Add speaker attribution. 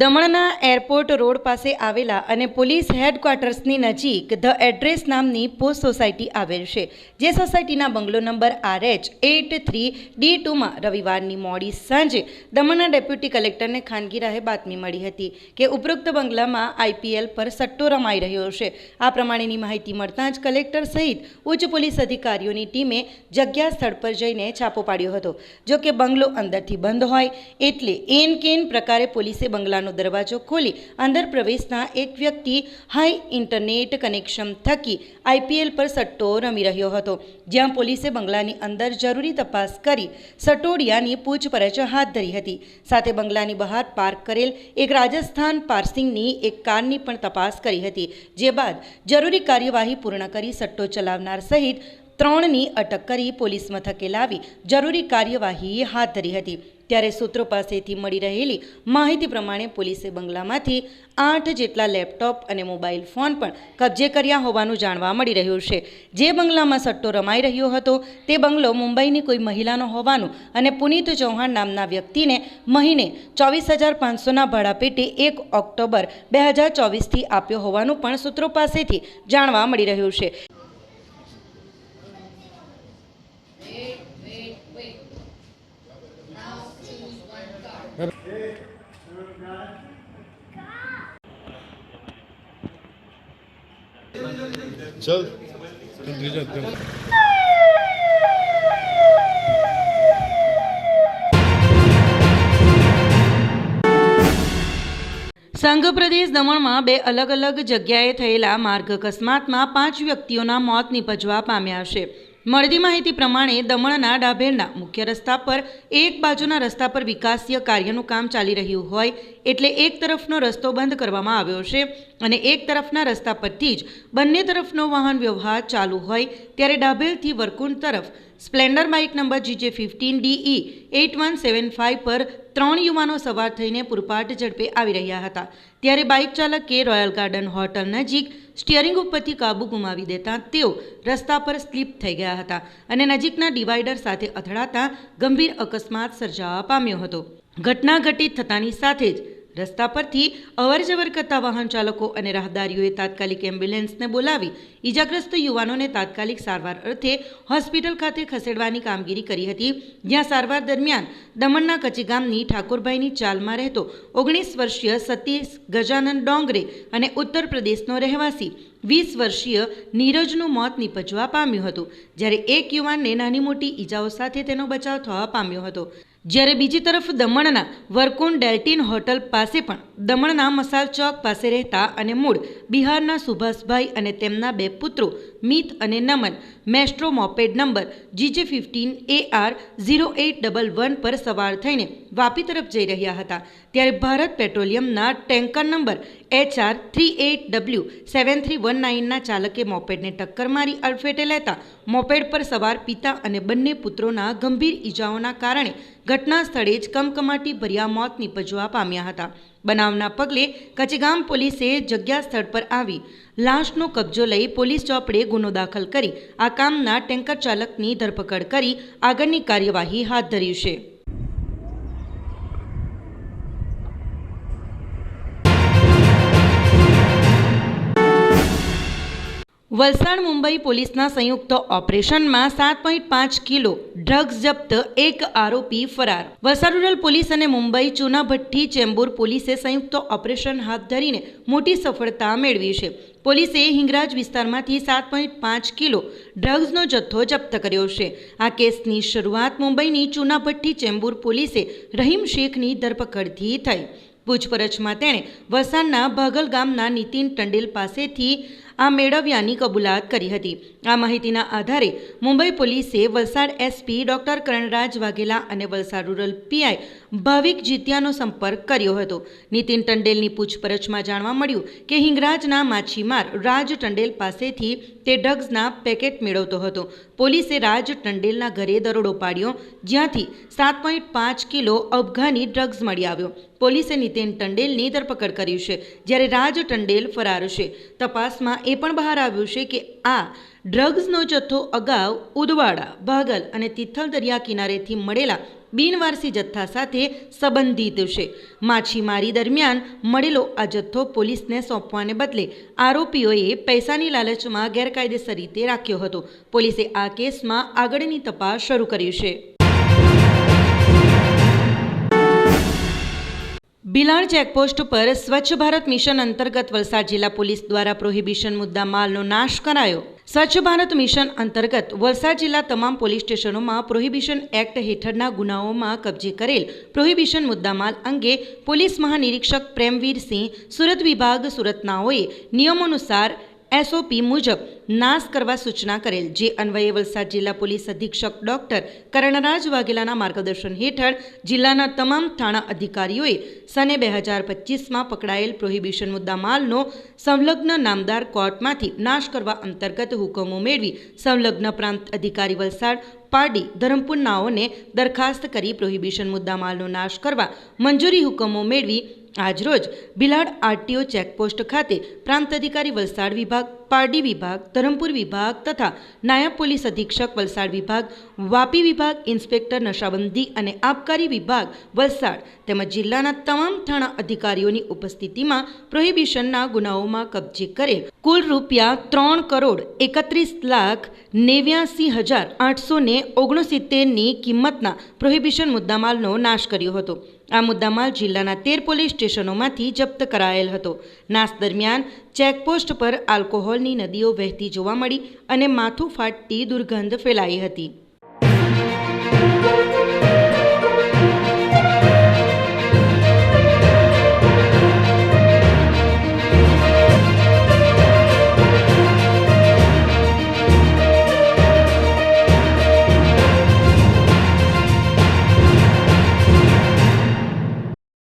Speaker 1: દમણના airport road પાસે આવેલા અને પોલીસ હેડક્વાર્ટર્સની નજીક ધ એડ્રેસ નામની પોસ્ટ સોસાયટી આવેલ છે. જે સોસાયટીના bungalow number R H eight three D ટુમાં રવિવારની મોડી સાંજે દમણના ડેપ્યુટી કલેક્ટરને ખાનગી રાહે બાતમી મળી હતી કે ઉપરોક્ત બંગલામાં આઈપીએલ પર સટ્ટો રમાઈ રહ્યો છે. આ પ્રમાણેની માહિતી મળતાં જ કલેક્ટર સહિત ઉચ્ચ પોલીસ અધિકારીઓની ટીમે જગ્યા સ્થળ પર જઈને છાપો પાડ્યો હતો. જો કે બંગલો અંદરથી બંધ હોય એટલે એન કેન પ્રકારે પોલીસે બંગલાનો દરવાજો ખોલી અંદર પ્રવેશતા એક વ્યક્તિ હાઈ ઇન્ટરનેટ કનેક્શન થકી આઈપીએલ પર સટ્ટો રમી રહ્યો હતો. જ્યાં પોલીસે બંગલાની અંદર જરૂરી તપાસ કરી સટોડિયાની પૂછપરછ હાથ ધરી હતી. સાથે બંગલાની બહાર પાર્ક કરેલ એક રાજસ્થાન પાર્સિંગની એક કારની પણ તપાસ કરી હતી. જે બાદ જરૂરી કાર્યવાહી પૂર્ણ કરી સટ્ટો ચલાવનાર સહિત ત્રણની અટક કરી પોલીસ મથકે લાવી જરૂરી કાર્યવાહી હાથ ધરી હતી. ત્યારે સૂત્રો પાસેથી મળી રહેલી માહિતી પ્રમાણે પોલીસે બંગલામાંથી આઠ જેટલા લેપટોપ અને મોબાઈલ ફોન પણ કબજે કર્યા હોવાનું જાણવા મળી રહ્યું છે. જે બંગલામાં સટ્ટો રમાઈ રહ્યો હતો તે બંગલો મુંબઈની કોઈ મહિલાનો હોવાનું અને પુનીત ચૌહાણ નામના વ્યક્તિને મહિને ચોવીસ હજાર પાંચસોના ભાડા પેટે એક ઓક્ટોબર બે હજાર ચોવીસથી આપ્યો હોવાનું પણ સૂત્રો પાસેથી જાણવા મળી રહ્યું છે.
Speaker 2: चल
Speaker 1: સંઘ પ્રદેશ દમણમાં બે અલગ અલગ જગ્યાએ થયેલા માર્ગ અકસ્માતમાં પાંચ વ્યક્તિઓના મોત નિપજવા પામ્યા છે. મળતી માહિતી પ્રમાણે દમણના ડાભેરના મુખ્ય રસ્તા પર એક બાજુના રસ્તા પર વિકાસીય કાર્યનું કામ ચાલી રહ્યું હોય એટલે એક તરફનો રસ્તો બંધ કરવામાં આવ્યો છે. અને એક તરફના રસ્તા પરથી જ બંને તરફનો વાહન વ્યવહાર ચાલુ હોય ત્યારે ડાભેલથી વરકુંડ તરફ. Splendor bike number GJ fifteen D E eight one five પર ત્રણ યુવાનો સવાર થઈને પૂરપાટ ઝડપે આવી રહ્યા હતા. ત્યારે બાઇક ચાલકે રોયલ ગાર્ડન હોટલ નજીક સ્ટિયરિંગ ઉપરથી કાબુ ગુમાવી દેતા તેઓ રસ્તા પર સ્લીપ થઈ ગયા હતા અને નજીકના ડિવાઈડર સાથે અથડાતા ગંભીર અકસ્માત સર્જાવા પામ્યો હતો. ઘટના ઘટિત થતાની સાથે જ રસ્તા પરથી અવરજવર કરતા વાહન ચાલકો અને રાહદારીઓએ તાત્કાલિક એમ્બ્યુલન્સને બોલાવી ઈજાગ્રસ્ત યુવાનોને તાત્કાલિક સારવાર અર્થે હોસ્પિટલ ખાતે ખસેડવાની કામગીરી કરી હતી. જ્યાં સારવાર દરમિયાન દમણના કચી ગામની ઠાકોરભાઈની ચાલમાં રહેતો ઓગણીસ વર્ષીય સતીશ ગજાનંદ ડોંગરે અને ઉત્તર પ્રદેશનો રહેવાસી વીસ વર્ષીય નીરજનું મોત નીપજવા પામ્યું હતું. જ્યારે એક યુવાનને નાની મોટી ઈજાઓ સાથે તેનો બચાવ થવા પામ્યો હતો. જ્યારે બીજી તરફ દમણના વરકુન ડેલ્ટીન હોટલ પાસે પણ દમણના મસાલ ચોક પાસે રહેતા અને મૂળ બિહારના સુભાષભાઈ અને તેમના બે પુત્રો મિત અને Naman Maestro moped number GJ fifteen A R zero eight double one પર સવાર થઈને વાપી તરફ જઈ રહ્યા હતા. ત્યારે Bharat પેટ્રોલિયમના tanker number H R three eight W seven three one નાઇનના ચાલકે મોપેડને ટક્કર મારી અડફેટે લેતા મોપેડ પર સવાર પિતા અને બંને પુત્રોના ગંભીર ઈજાઓના કારણે ઘટના સ્થળે જ કમકમાટી ભર્યા મોત નીપજવા પામ્યા હતા. બનાવના પગલે કચગામ પોલીસે જગ્યા સ્થળ પર આવી લાશનો કબજો લઈ પોલીસ ચોપડે ગુનો દાખલ કરી આ કામના ટેન્કર ચાલકની ધરપકડ કરી આગળની કાર્યવાહી હાથ ધરી છે. વલસાડ મુંબઈ પોલીસના સંયુક્ત ઓપરેશનમાં સાત પોઈન્ટ પાંચ કિલો ડ્રગ્સ જપ્ત, એક આરોપી ફરાર. વલસાડ રૂરલ પોલીસ અને મુંબઈ ચુનાભઠ્ઠી ચેમ્બુર પોલીસે સંયુક્ત ઓપરેશન હાથ ધરીને મોટી સફળતા મેળવી છે. પોલીસે હિંગરાજ વિસ્તારમાંથી સાત પોઈન્ટ પાંચ કિલો ડ્રગ્સનો જથ્થો જપ્ત કર્યો છે. આ કેસની શરૂઆત મુંબઈની ચુનાભઠ્ઠી ચેમ્બુર પોલીસે રહીમ શેખની ધરપકડથી થઈ. પૂછપરછમાં તેણે વલસાડના ભાગલ ગામના નીતિન ટંડેલ પાસેથી આ મેળવ્યાની કબૂલાત કરી હતી. આ માહિતીના આધારે મુંબઈ પોલીસે વલસાડ એસપી ડોક્ટર કરણરાજ વાઘેલા અને વલસાડ રૂરલ પીઆઈ ભાવિક જીત્યાનો સંપર્ક કર્યો હતો. નીતિન ટંડેલની પૂછપરછમાં જાણવા મળ્યું કે હિંગરાજના માછીમાર રાજ ટંડેલ પાસેથી તે ડ્રગ્સના પેકેટ મેળવતો હતો. પોલીસે રાજ ટંડેલના ઘરે દરોડો પાડ્યો, જ્યાંથી સાત પોઈન્ટ પાંચ કિલો અફઘાની ડ્રગ્સ મળી આવ્યો. પોલીસે નીતિન ટંડેલની ધરપકડ કરી છે, જ્યારે રાજ ટંડેલ ફરાર છે. તપાસમાં એ પણ બહાર આવ્યું છે કે આ ડ્રગ્સનો જથ્થો અગાઉ ઉદવાડા, ભાગલ અને તિથલ દરિયા કિનારેથી મળેલા બિનવારસી જથ્થા સાથે સંબંધિત છે. માછીમારી દરમિયાન મળેલો આ જથ્થો પોલીસને સોંપવાને બદલે આરોપીઓએ પૈસાની લાલચમાં ગેરકાયદેસર રીતે રાખ્યો હતો. પોલીસે આ કેસમાં આગળની તપાસ શરૂ કરી છે. બિલાણ ચેકપોસ્ટ પર સ્વચ્છ ભારત મિશન અંતર્ગત વલસાડ જિલ્લા પોલીસ દ્વારા પ્રોહિબિશન મુદ્દા માલનો નાશ કરાયો. સ્વચ્છ ભારત મિશન અંતર્ગત વલસાડ જિલ્લા તમામ પોલીસ સ્ટેશનોમાં પ્રોહિબિશન એક્ટ હેઠળના ગુનાઓમાં કબજે કરેલ પ્રોહિબિશન મુદ્દામાલ અંગે પોલીસ મહાનિરીક્ષક પ્રેમવીરસિંહ, સુરત વિભાગ સુરતનાઓએ નિયમોનુસાર એસઓપી મુજબ નાશ કરવા સૂચના કરેલ જે અન્વયે વલસાડ જિલ્લા પોલીસ અધિક્ષક ડોક્ટર કર્ણરાજ વાઘેલાના માર્ગદર્શન હેઠળ જિલ્લાના તમામ થાણા અધિકારીઓએ સને બે હજાર પચીસમાં પકડાયેલ પ્રોહિબિશન મુદ્દા માલનો સંલગ્ન નામદાર કોર્ટમાંથી નાશ કરવા અંતર્ગત હુકમો મેળવી સંલગ્ન પ્રાંત અધિકારી વલસાડ પારડી ધરમપુર નાઓને દરખાસ્ત કરી પ્રોહિબિશન મુદ્દામાલનો નાશ કરવા મંજૂરી હુકમો મેળવી આજરોજ બિલાડ આરટીઓ ચેકપોસ્ટ ખાતે પ્રાંત અધિકારી વલસાડ વિભાગ, પારડી વિભાગ, ધરમપુર વિભાગ તથા નાયબ પોલીસ અધિક્ષક વલસાડ વિભાગ, વાપી વિભાગ, ઇન્સ્પેક્ટર નશાબંધી અને આબકારી વિભાગ વલસાડ તેમજ જિલ્લાના તમામ થાણા અધિકારીઓની ઉપસ્થિતિમાં પ્રોહિબિશનના ગુનાઓમાં કબજે કરે. કુલ રૂપિયા ત્રણ કરોડ એકત્રીસ લાખ નેવ્યાસી હજાર આઠસો ને ઓગણસિત્તેરની કિંમતના પ્રોહિબિશન મુદ્દામાલનો નાશ કર્યો હતો. આ મુદ્દામાલ જિલ્લાના તેર પોલીસ સ્ટેશનોમાંથી જપ્ત કરાયેલ હતો. નાશ દરમિયાન ચેકપોસ્ટ પર આલ્કોહોલની નદીઓ વહેતી જોવા મળી અને માથું ફાટતી દુર્ગંધ ફેલાઈ હતી.